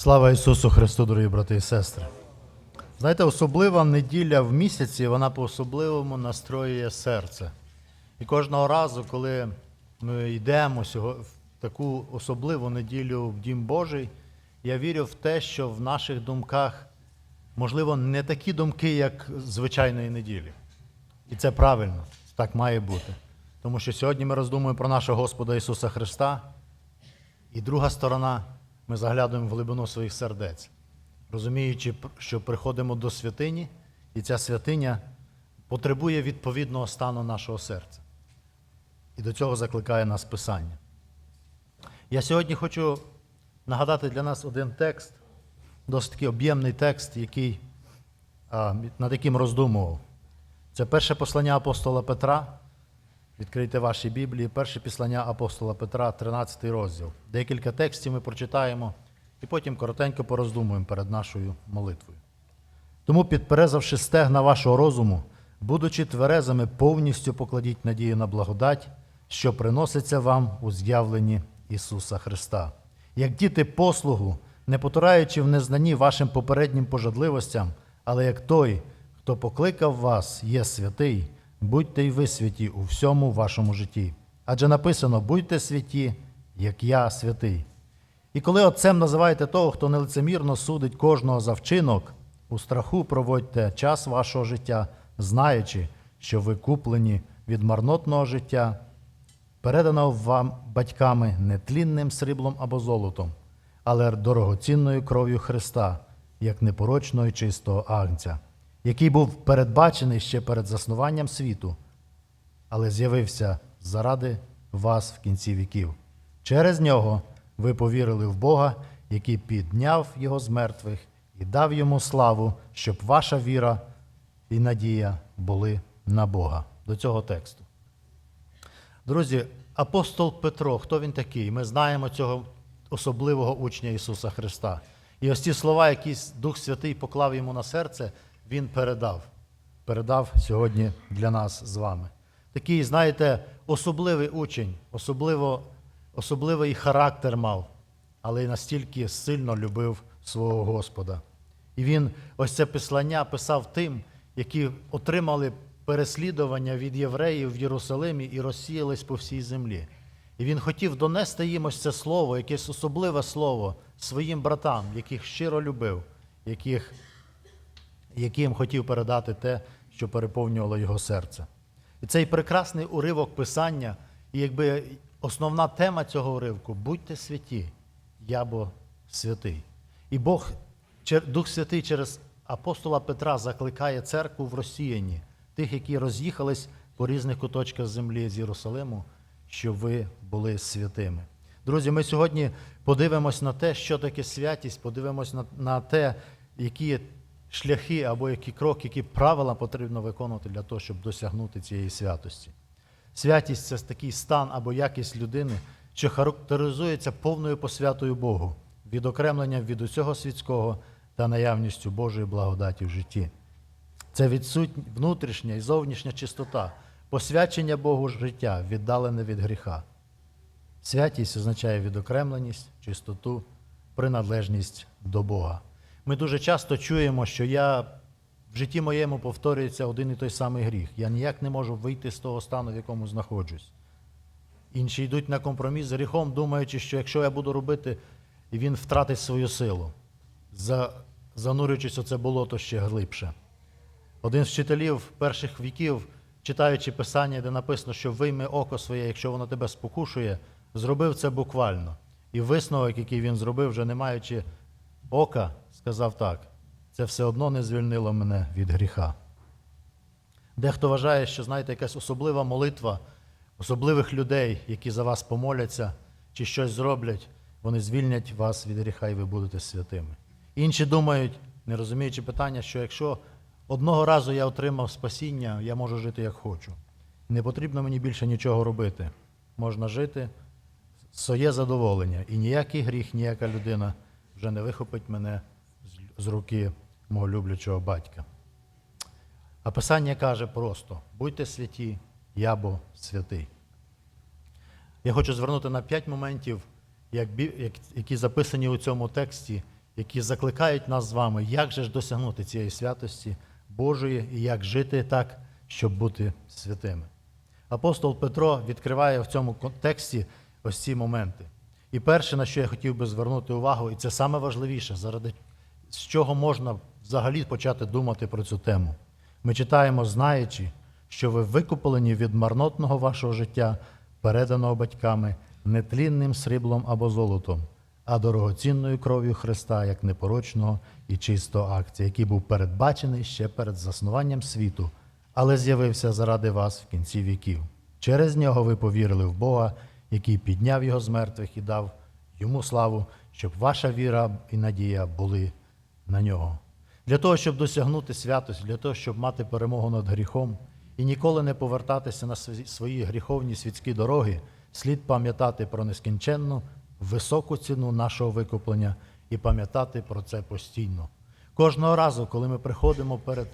Слава Ісусу Христу, дорогі брати і сестри. Знаєте, особлива неділя в місяці, вона по-особливому настроює серце. І кожного разу, коли ми йдемо в таку особливу неділю в Дім Божий, я вірю в те, що в наших думках, можливо, не такі думки, як звичайної неділі. І це правильно, так має бути. Тому що сьогодні ми роздумуємо про нашого Господа Ісуса Христа, і друга сторона, ми заглядуємо в глибину своїх сердець, розуміючи, що приходимо до святині, і ця святиня потребує відповідного стану нашого серця. І до цього закликає нас Писання. Я сьогодні хочу нагадати для нас один текст, досить такий об'ємний текст, який, над яким роздумував. Це перше послання апостола Петра. Відкрийте ваші Біблії, перше післання апостола Петра, 13 розділ. Декілька текстів ми прочитаємо і потім коротенько пороздумуємо перед нашою молитвою. Тому, підперезавши стегна вашого розуму, будучи тверезими, повністю покладіть надію на благодать, що приноситься вам у з'явленні Ісуса Христа. Як діти послугу, не потураючи в незнанні вашим попереднім пожадливостям, але як той, хто покликав вас, є святий, будьте й ви святі у всьому вашому житті. Адже написано: будьте святі, як я святий. І коли отцем називаєте того, хто нелицемірно судить кожного за вчинок, у страху проводьте час вашого життя, знаючи, що ви куплені від марнотного життя, переданого вам батьками не тлінним сріблом або золотом, але дорогоцінною кров'ю Христа, як непорочного і чистого агнця, який був передбачений ще перед заснуванням світу, але з'явився заради вас в кінці віків. Через нього ви повірили в Бога, який підняв його з мертвих і дав йому славу, щоб ваша віра і надія були на Бога. До цього тексту. Друзі, апостол Петро, хто він такий? Ми знаємо цього особливого учня Ісуса Христа. І ось ці слова, які Дух Святий поклав йому на серце, він передав. Передав сьогодні для нас з вами. Такий, знаєте, особливий учень, особливо, особливий характер мав, але й настільки сильно любив свого Господа. І він ось це писання писав тим, які отримали переслідування від євреїв в Єрусалимі і розсіялись по всій землі. І він хотів донести їм ось це слово, якесь особливе слово своїм братам, яких щиро любив, яких, яким хотів передати те, що переповнювало його серце. І цей прекрасний уривок писання, і якби основна тема цього уривку будьте святі, я бо святий. І Бог, Дух Святий через апостола Петра закликає церкву в розсіянні, тих, які роз'їхались по різних куточках землі з Єрусалиму, щоб ви були святими. Друзі, ми сьогодні подивимось на те, що таке святість, подивимось на, на те, які шляхи або які кроки, які правила потрібно виконувати для того, щоб досягнути цієї святості. Святість це такий стан або якість людини, що характеризується повною посвятою Богу, відокремленням від усього світського та наявністю Божої благодаті в житті. Це відсутня внутрішня і зовнішня чистота, посвячення Богу життя, віддалене від гріха. Святість означає відокремленість, чистоту, приналежність до Бога. Ми дуже часто чуємо, що я в житті моєму повторюється один і той самий гріх. Я ніяк не можу вийти з того стану, в якому знаходжусь. Інші йдуть на компроміс з гріхом, думаючи, що якщо я буду робити, він втратить свою силу, занурюючись у це болото ще глибше. Один з вчителів перших віків, читаючи писання, де написано, що вийми око своє, якщо воно тебе спокушує, зробив це буквально. І висновок, який він зробив, вже не маючи ока, сказав так: це все одно не звільнило мене від гріха. Дехто вважає, що знаєте, якась особлива молитва особливих людей, які за вас помоляться чи щось зроблять, вони звільнять вас від гріха і ви будете святими. Інші думають, не розуміючи питання, що якщо одного разу я отримав спасіння, я можу жити як хочу. Не потрібно мені більше нічого робити. Можна жити своє задоволення, і ніякий гріх, ніяка людина вже не вихопить мене з- руки мого люблячого батька. А Писання каже просто: будьте святі, я бо святий. Я хочу звернути на п'ять моментів, які записані у цьому тексті, які закликають нас з вами, як же ж досягнути цієї святості Божої і як жити так, щоб бути святими. Апостол Петро відкриває в цьому контексті ось ці моменти. І перше, на що я хотів би звернути увагу, і це саме важливіше, заради з чого можна взагалі почати думати про цю тему. Ми читаємо, знаючи, що ви викуплені від марнотного вашого життя, переданого батьками нетлінним сріблом або золотом, а дорогоцінною кров'ю Христа, як непорочного і чистого акція, який був передбачений ще перед заснуванням світу, але з'явився заради вас в кінці віків. Через нього ви повірили в Бога, який підняв його з мертвих і дав йому славу, щоб ваша віра і надія були на нього. Для того, щоб досягнути святості, для того, щоб мати перемогу над гріхом і ніколи не повертатися на свої- гріховні світські дороги, слід пам'ятати про нескінченну високу ціну нашого викуплення і пам'ятати про це постійно. Кожного разу, коли ми приходимо перед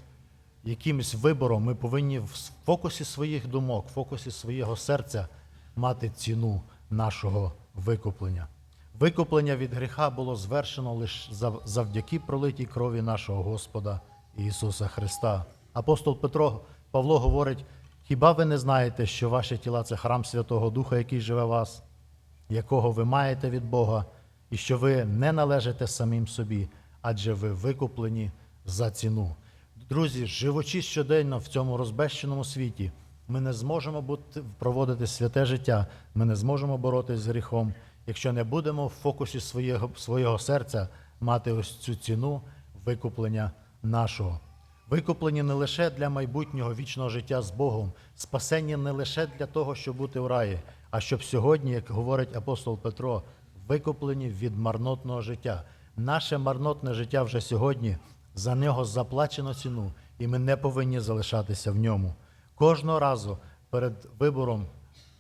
якимось вибором, ми повинні в фокусі своїх думок, в фокусі свого серця мати ціну нашого викуплення. Викуплення від гріха було звершено лише завдяки пролитій крові нашого Господа Ісуса Христа. Апостол Петро Павло говорить: хіба ви не знаєте, що ваші тіла це храм Святого Духа, який живе вас, якого ви маєте від Бога, і що ви не належите самим собі, адже ви викуплені за ціну. Друзі, живучи щоденно в цьому розбещеному світі, ми не зможемо бути, проводити святе життя, ми не зможемо боротися з гріхом, якщо не будемо в фокусі свого, свого серця мати ось цю ціну викуплення нашого. Викуплені не лише для майбутнього вічного життя з Богом, спасені не лише для того, щоб бути в раї, а щоб сьогодні, як говорить апостол Петро, викуплені від марнотного життя. Наше марнотне життя вже сьогодні за нього заплачено ціну, і ми не повинні залишатися в ньому. Кожного разу перед вибором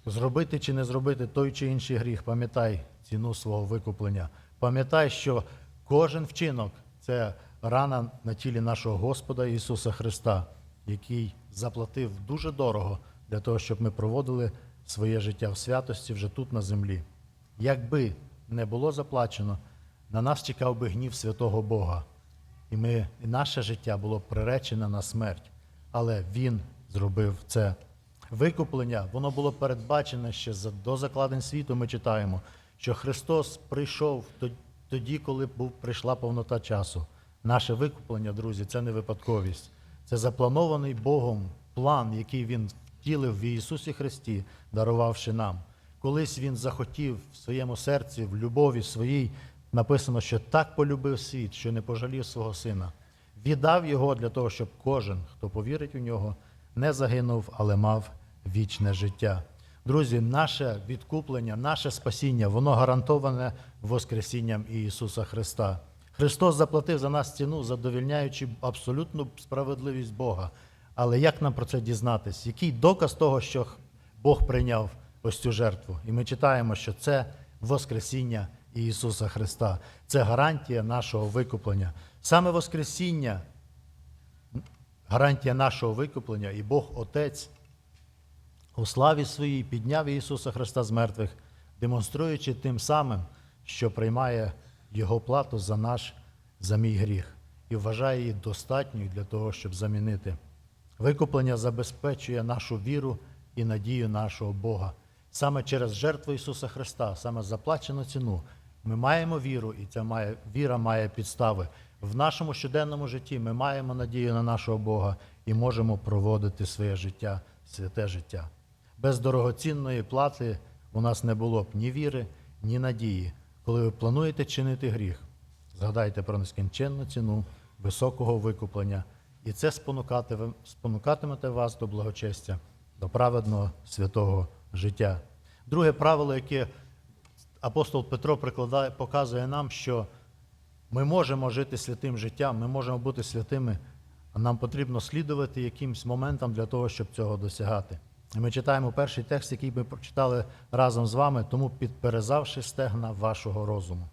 зробити чи не зробити той чи інший гріх, пам'ятай ціну свого викуплення. Пам'ятай, що кожен вчинок це рана на тілі нашого Господа Ісуса Христа, який заплатив дуже дорого для того, щоб ми проводили своє життя в святості вже тут на землі. Якби не було заплачено, на нас чекав би гнів святого Бога, і, ми, і наше життя було приречене на смерть. Але Він зробив це. Викуплення, воно було передбачене ще до закладень світу. Ми читаємо, що Христос прийшов тоді, коли був, прийшла повнота часу. Наше викуплення, друзі, це не випадковість. Це запланований Богом план, який Він втілив в Ісусі Христі, дарувавши нам. Колись Він захотів в своєму серці, в любові своїй, написано, що так полюбив світ, що не пожалів свого сина. Віддав його для того, щоб кожен, хто повірить у нього, не загинув, але мав вічне життя. Друзі, наше відкуплення, наше спасіння, воно гарантоване Воскресінням Ісуса Христа. Христос заплатив за нас ціну, задовільняючи абсолютну справедливість Бога. Але як нам про це дізнатись? Який доказ того, що Бог прийняв ось цю жертву? І ми читаємо, що це Воскресіння Ісуса Христа. Це гарантія нашого викуплення. Саме Воскресіння гарантія нашого викуплення, і Бог Отець у славі своїй підняв Ісуса Христа з мертвих, демонструючи тим самим, що приймає Його плату за наш за мій гріх і вважає її достатньою для того, щоб замінити. Викуплення забезпечує нашу віру і надію нашого Бога. Саме через жертву Ісуса Христа, саме заплачену ціну, ми маємо віру, і ця має, віра має підстави. В нашому щоденному житті ми маємо надію на нашого Бога і можемо проводити своє життя, святе життя. Без дорогоцінної плати у нас не було б ні віри, ні надії. Коли ви плануєте чинити гріх, згадайте про нескінченну ціну високого викуплення, і це спонукатиме, вас до благочестя, до праведного святого життя. Друге правило, яке апостол Петро прикладає, показує нам, що ми можемо жити святим життям, ми можемо бути святими, а нам потрібно слідувати якимсь моментам для того, щоб цього досягати. І ми читаємо перший текст, який ми прочитали разом з вами, тому підперезавши стегна вашого розуму.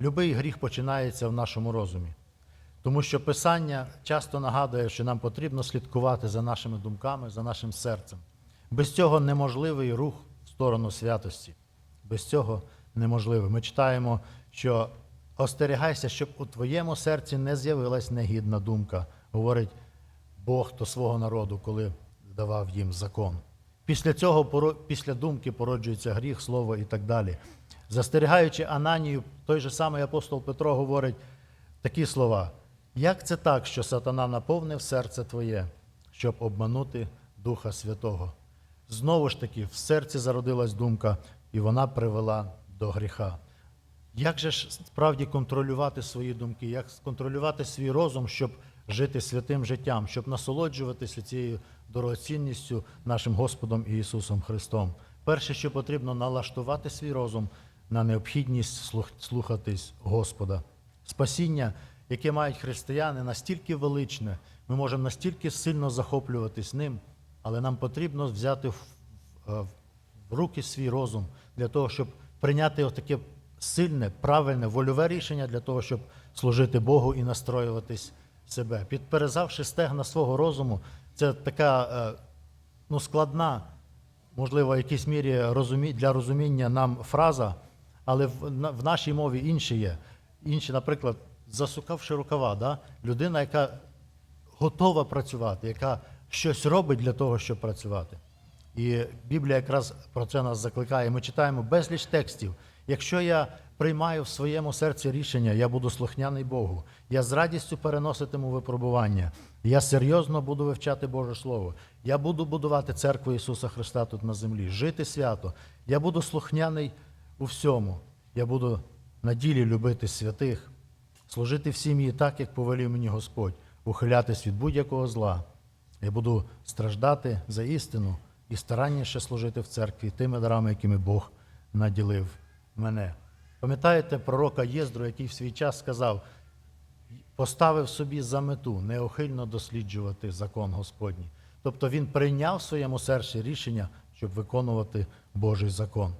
Любий гріх починається в нашому розумі, тому що Писання часто нагадує, що нам потрібно слідкувати за нашими думками, за нашим серцем. Без цього неможливий рух в сторону святості. Без цього неможливо. Ми читаємо, що остерігайся, щоб у твоєму серці не з'явилась негідна думка, говорить Бог до свого народу, коли давав їм закон. Після цього, після думки породжується гріх, слово і так далі. Застерігаючи Ананію, той же самий апостол Петро говорить такі слова: як це так, що сатана наповнив серце твоє, щоб обманути Духа Святого? Знову ж таки, в серці зародилась думка, і вона привела до гріха. Як же ж справді контролювати свої думки, як контролювати свій розум, щоб жити святим життям, щоб насолоджуватися цією дорогоцінністю нашим Господом Ісусом Христом? Перше, що потрібно, налаштувати свій розум на необхідність слухатись Господа. Спасіння, яке мають християни, настільки величне, ми можемо настільки сильно захоплюватись ним, але нам потрібно взяти в, руки свій розум для того, щоб прийняти таке сильне, правильне, вольове рішення для того, щоб служити Богу і настроюватись себе. Підперезавши стегна свого розуму, це така е, ну, складна, можливо, в якійсь мірі для розуміння нам фраза, але в, нашій мові інші є. Інші, наприклад, засукавши рукава, да? людина, яка готова працювати, яка щось робить для того, щоб працювати. І Біблія якраз про це нас закликає. Ми читаємо безліч текстів. Якщо я приймаю в своєму серці рішення, я буду слухняний Богу, я з радістю переноситиму випробування, я серйозно буду вивчати Боже Слово, я буду будувати церкву Ісуса Христа тут на землі, жити свято, я буду слухняний у всьому, я буду на ділі любити святих, служити в сім'ї так, як повелів мені Господь, ухилятись від будь-якого зла. Я буду страждати за істину і старанніше служити в церкві тими дарами, якими Бог наділив мене. Пам'ятаєте пророка Єздру, який в свій час сказав, поставив собі за мету неохильно досліджувати закон Господній. Тобто він прийняв в своєму серці рішення, щоб виконувати Божий закон.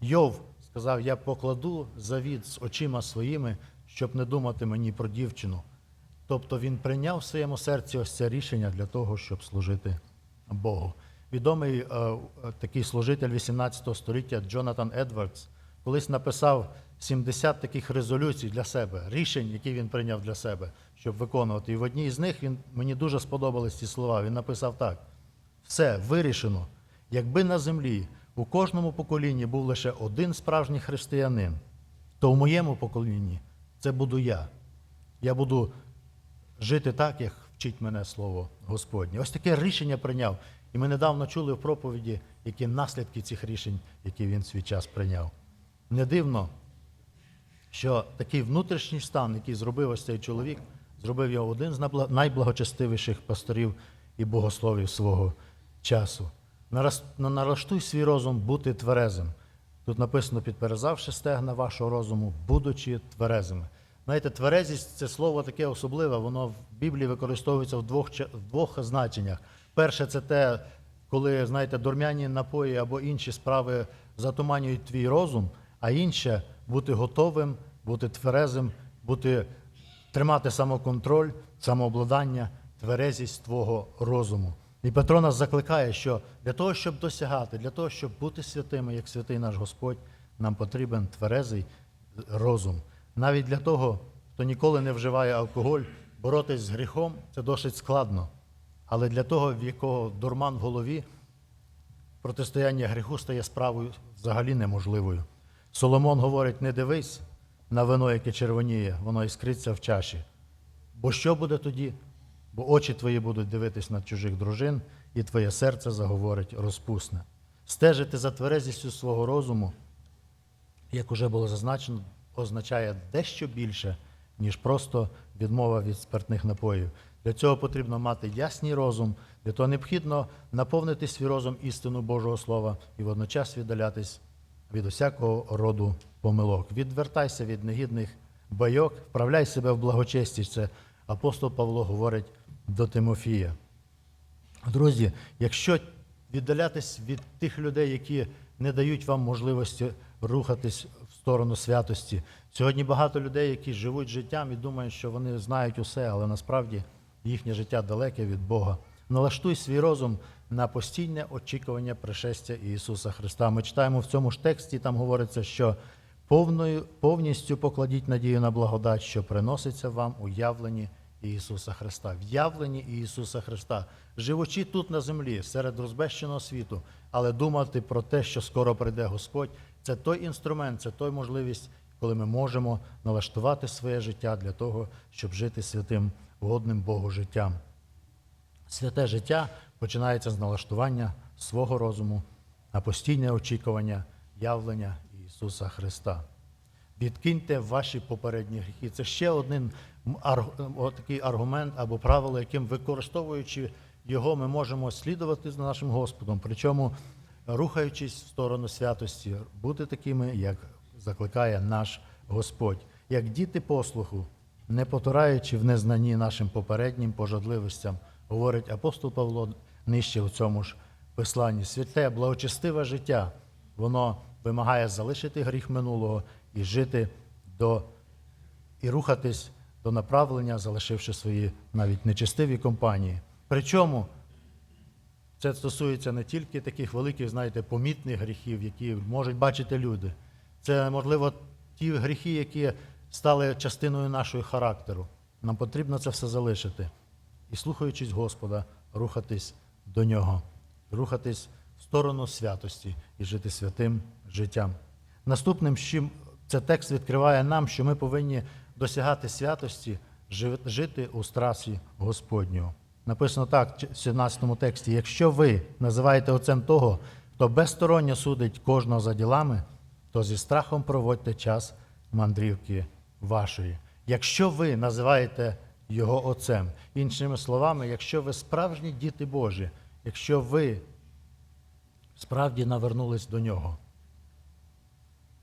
Йов сказав: Я покладу завіт з очима своїми, щоб не думати мені про дівчину. Тобто він прийняв в своєму серці ось це рішення для того, щоб служити Богу. Відомий е, такий служитель 18 століття Джонатан Едвардс колись написав 70 таких резолюцій для себе, рішень, які він прийняв для себе, щоб виконувати. І в одній з них він мені дуже сподобались ці слова. Він написав так: все вирішено. Якби на землі у кожному поколінні був лише один справжній християнин, то в моєму поколінні це буду я. Я буду жити так, як вчить мене слово Господнє. Ось таке рішення прийняв. І ми недавно чули в проповіді, які наслідки цих рішень, які він свій час прийняв. Не дивно, що такий внутрішній стан, який зробив ось цей чоловік, зробив його один з найблагочестивіших пасторів і богословів свого часу. Налаштуй свій розум бути тверезим. Тут написано, підперезавши стегна вашого розуму, будучи тверезими. Знаєте, тверезість це слово таке особливе, воно в Біблії використовується в двох, в двох значеннях. Перше, це те, коли, знаєте, дурмяні напої або інші справи затуманюють твій розум, а інше бути готовим, бути тверезим, бути, тримати самоконтроль, самообладання, тверезість твого розуму. І Петро нас закликає, що для того, щоб досягати, для того, щоб бути святими, як святий наш Господь, нам потрібен тверезий розум. Навіть для того, хто ніколи не вживає алкоголь, боротись з гріхом це досить складно. Але для того, в якого дурман в голові, протистояння гріху стає справою взагалі неможливою. Соломон говорить: не дивись на вино, яке червоніє, воно іскриться в чаші. Бо що буде тоді? Бо очі твої будуть дивитись на чужих дружин, і твоє серце заговорить розпусне. Стежити за тверезістю свого розуму, як уже було зазначено, означає дещо більше, ніж просто відмова від спиртних напоїв. Для цього потрібно мати ясний розум, для того необхідно наповнити свій розум істину Божого Слова і водночас віддалятись від усякого роду помилок. Відвертайся від негідних байок, вправляй себе в благочесті. Це апостол Павло говорить до Тимофія. Друзі, якщо віддалятись від тих людей, які не дають вам можливості рухатись в сторону святості, сьогодні багато людей, які живуть життям і думають, що вони знають усе, але насправді їхнє життя далеке від Бога. Налаштуй свій розум на постійне очікування пришестя Ісуса Христа. Ми читаємо в цьому ж тексті, там говориться, що повною, повністю покладіть надію на благодать, що приноситься вам у явленні Ісуса Христа. В явленні Ісуса Христа, живучи тут на землі, серед розбещеного світу, але думати про те, що скоро прийде Господь, це той інструмент, це той можливість, коли ми можемо налаштувати своє життя для того, щоб жити святим, угодним Богу життям. Святе життя починається з налаштування свого розуму на постійне очікування явлення Ісуса Христа. Відкиньте ваші попередні гріхи. Це ще один такий аргумент або правило, яким використовуючи його, ми можемо слідувати за нашим Господом. Причому, рухаючись в сторону святості, бути такими, як закликає наш Господь, як діти послуху, не потураючи в незнанні нашим попереднім пожадливостям, говорить апостол Павло нижче у цьому ж посланні. Святе, благочестиве життя, воно вимагає залишити гріх минулого і жити до і рухатись до направлення, залишивши свої навіть нечестиві компанії. Причому це стосується не тільки таких великих, знаєте, помітних гріхів, які можуть бачити люди. Це, можливо, ті гріхи, які стали частиною нашого характеру. Нам потрібно це все залишити. І, слухаючись Господа, рухатись до нього, рухатись в сторону святості і жити святим життям. Наступним, чим це текст відкриває нам, що ми повинні досягати святості, жити у страсі Господнього. Написано так в 17 тексті: якщо ви називаєте отцем того, хто безсторонньо судить кожного за ділами, то зі страхом проводьте час мандрівки вашої. Якщо ви називаєте його отцем, іншими словами, якщо ви справжні діти Божі, якщо ви справді навернулись до нього,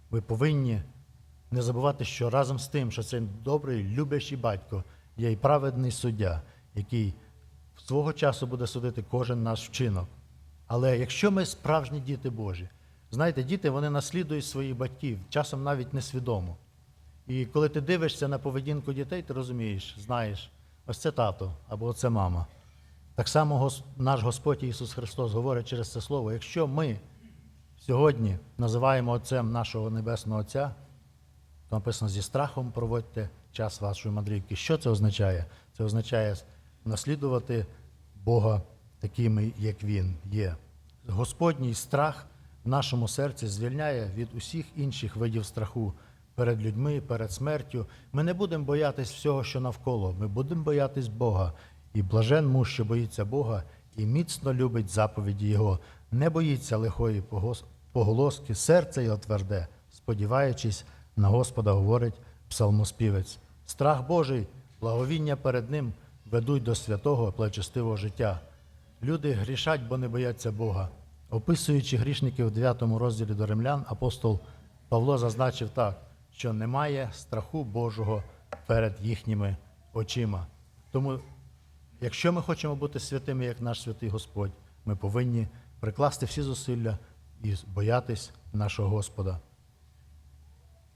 ви повинні не забувати, що разом з тим, що це добрий, люблячий батько, є і праведний суддя, який свого часу буде судити кожен наш вчинок. Але якщо ми справжні діти Божі, знаєте, діти вони наслідують своїх батьків, часом навіть несвідомо. І коли ти дивишся на поведінку дітей, ти розумієш, знаєш, ось це тато або це мама. Так само наш Господь Ісус Христос говорить через це слово: якщо ми сьогодні називаємо Отцем нашого Небесного Отця, то написано зі страхом проводьте час вашої мандрівки. Що це означає? Це означає наслідувати Бога такими, як Він є. Господній страх в нашому серці звільняє від усіх інших видів страху перед людьми, перед смертю. Ми не будемо боятись всього, що навколо. Ми будемо боятись Бога. І блажен муж, що боїться Бога і міцно любить заповіді Його, не боїться лихої поголоски, серце його тверде, сподіваючись на Господа, говорить псалмоспівець. Страх Божий, благовіння перед Ним ведуть до святого плечестивого життя. Люди грішать, бо не бояться Бога. Описуючи грішників у 9 розділі до римлян, апостол Павло зазначив так, що немає страху Божого перед їхніми очима. Тому, якщо ми хочемо бути святими, як наш святий Господь, ми повинні прикласти всі зусилля і боятись нашого Господа.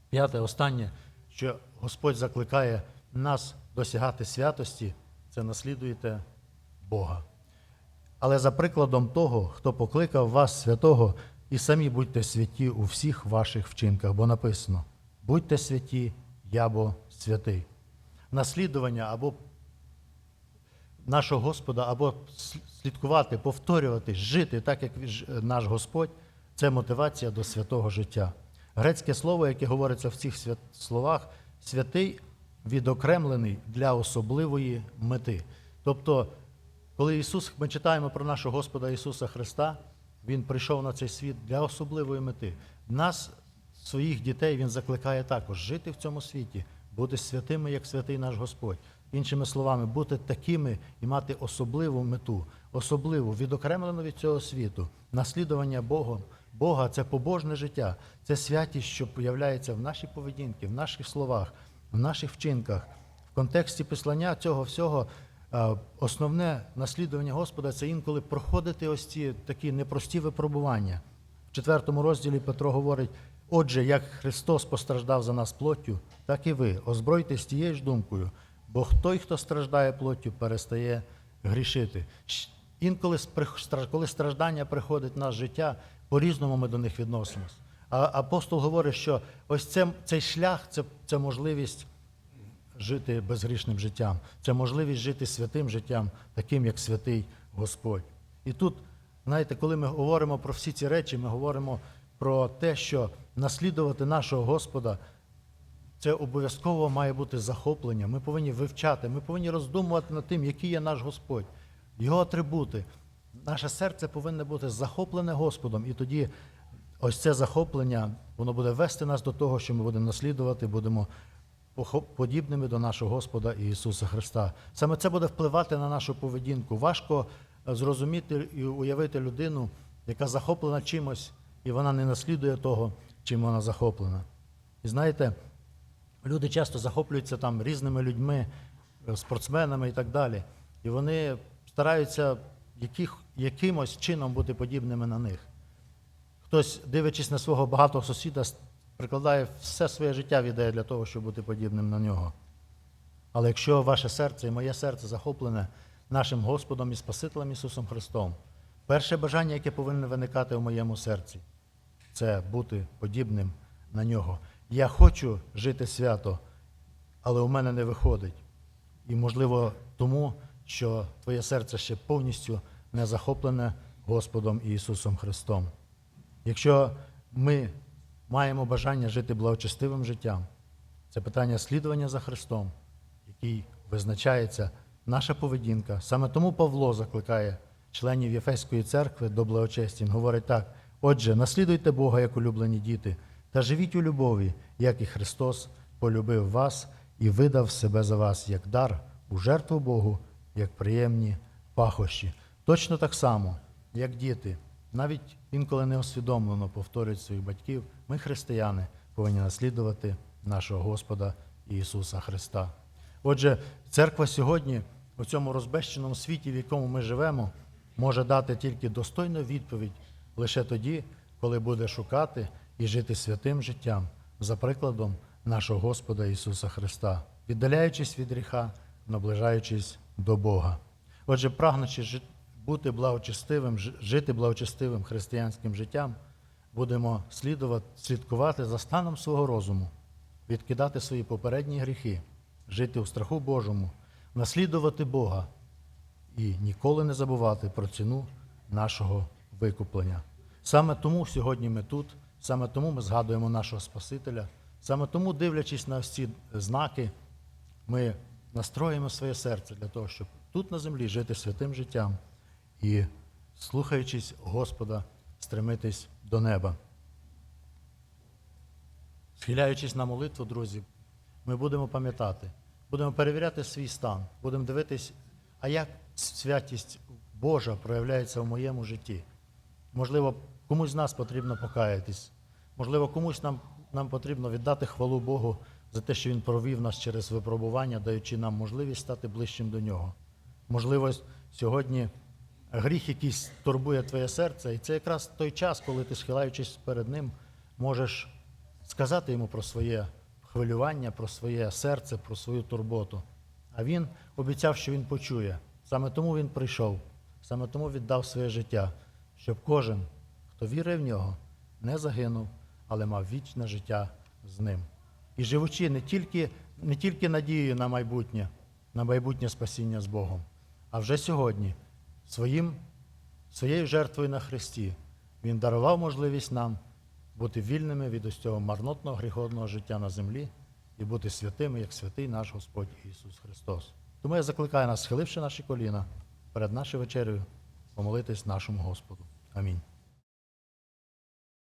П'яте, останнє, що Господь закликає нас досягати святості, це наслідуйте Бога. Але за прикладом того, хто покликав вас святого, і самі будьте святі у всіх ваших вчинках, бо написано: будьте святі, я бо святий. Наслідування або нашого Господа, або слідкувати, повторювати, жити так, як наш Господь, це мотивація до святого життя. Грецьке слово, яке говориться в цих словах, святий відокремлений для особливої мети. Тобто, коли Ісус, ми читаємо про нашого Господа Ісуса Христа, Він прийшов на цей світ для особливої мети. Нас, своїх дітей, Він закликає також жити в цьому світі, бути святими, як святий наш Господь. Іншими словами, бути такими і мати особливу мету, особливу, відокремлену від цього світу. Наслідування Богом. Бога це побожне життя, це святість, що появляється в нашій поведінці, в наших словах, в наших вчинках. В контексті післання цього всього е, основне наслідування Господа це інколи проходити ось ці такі непрості випробування. В четвертому розділі Петро говорить: отже, як Христос постраждав за нас плоттю, так і ви озбройтесь тією ж думкою, бо той, хто страждає плоттю, перестає грішити. Інколи, коли страждання приходить в наше життя, по-різному ми до них відносимось. А апостол говорить, що ось це, цей шлях це, це можливість жити безгрішним життям. Це можливість жити святим життям, таким, як святий Господь. І тут, знаєте, коли ми говоримо про всі ці речі, ми говоримо про те, що наслідувати нашого Господа це обов'язково має бути захоплення. Ми повинні вивчати, ми повинні роздумувати над тим, який є наш Господь, його атрибути. Наше серце повинне бути захоплене Господом, і тоді ось це захоплення, воно буде вести нас до того, що ми будемо наслідувати, будемо подібними до нашого Господа Ісуса Христа. Саме це буде впливати на нашу поведінку. Важко е, зрозуміти і уявити людину, яка захоплена чимось, і вона не наслідує того, чим вона захоплена. І знаєте, люди часто захоплюються там різними людьми, е, спортсменами і так далі. І вони стараються яких, якимось чином бути подібними на них. Хтось, дивлячись на свого багатого сусіда, прикладає все своє життя віддає для того, щоб бути подібним на нього. Але якщо ваше серце і моє серце захоплене нашим Господом і Спасителем Ісусом Христом, перше бажання, яке повинно виникати в моєму серці, це бути подібним на нього. Я хочу жити свято, але у мене не виходить. І, можливо, тому, що твоє серце ще повністю не захоплене Господом Ісусом Христом. Якщо ми маємо бажання жити благочестивим життям, це питання слідування за Христом, який визначається наша поведінка. Саме тому Павло закликає членів Єфеської церкви до благочесті. Він говорить так: отже, наслідуйте Бога як улюблені діти, та живіть у любові, як і Христос полюбив вас і видав себе за вас як дар у жертву Богу, як приємні пахощі. Точно так само, як діти, навіть інколи неосвідомлено повторюють своїх батьків, ми, християни, повинні наслідувати нашого Господа Ісуса Христа. Отже, церква сьогодні у цьому розбещеному світі, в якому ми живемо, може дати тільки достойну відповідь лише тоді, коли буде шукати і жити святим життям за прикладом нашого Господа Ісуса Христа, віддаляючись від гріха, наближаючись до Бога. Отже, прагнучи бути благочестивим, жити благочестивим християнським життям, будемо слідувати, слідкувати за станом свого розуму, відкидати свої попередні гріхи, жити у страху Божому, наслідувати Бога і ніколи не забувати про ціну нашого викуплення. Саме тому сьогодні ми тут, саме тому ми згадуємо нашого Спасителя, саме тому, дивлячись на ці знаки, ми настроїмо своє серце для того, щоб тут на землі жити святим життям і, слухаючись Господа, стремитись до неба. Схиляючись на молитву, друзі, ми будемо пам'ятати, будемо перевіряти свій стан, будемо дивитись, а як святість Божа проявляється в моєму житті. Можливо, комусь з нас потрібно покаятись, можливо, комусь нам, нам потрібно віддати хвалу Богу за те, що Він провів нас через випробування, даючи нам можливість стати ближчим до нього. Можливо, сьогодні гріх якийсь турбує твоє серце, і це якраз той час, коли ти, схиляючись перед ним, можеш сказати йому про своє хвилювання, про своє серце, про свою турботу. А він обіцяв, що він почує. Саме тому він прийшов, саме тому віддав своє життя, щоб кожен, хто вірив в нього, не загинув, але мав вічне життя з ним. І живучи не тільки, не тільки надією на майбутнє, на майбутнє спасіння з Богом, а вже сьогодні своїм, своєю жертвою на Христі Він дарував можливість нам бути вільними від ось цього марнотного гріховного життя на землі і бути святими, як святий наш Господь Ісус Христос. Тому я закликаю нас, схиливши наші коліна перед нашою вечерею, помолитись нашому Господу. Amin.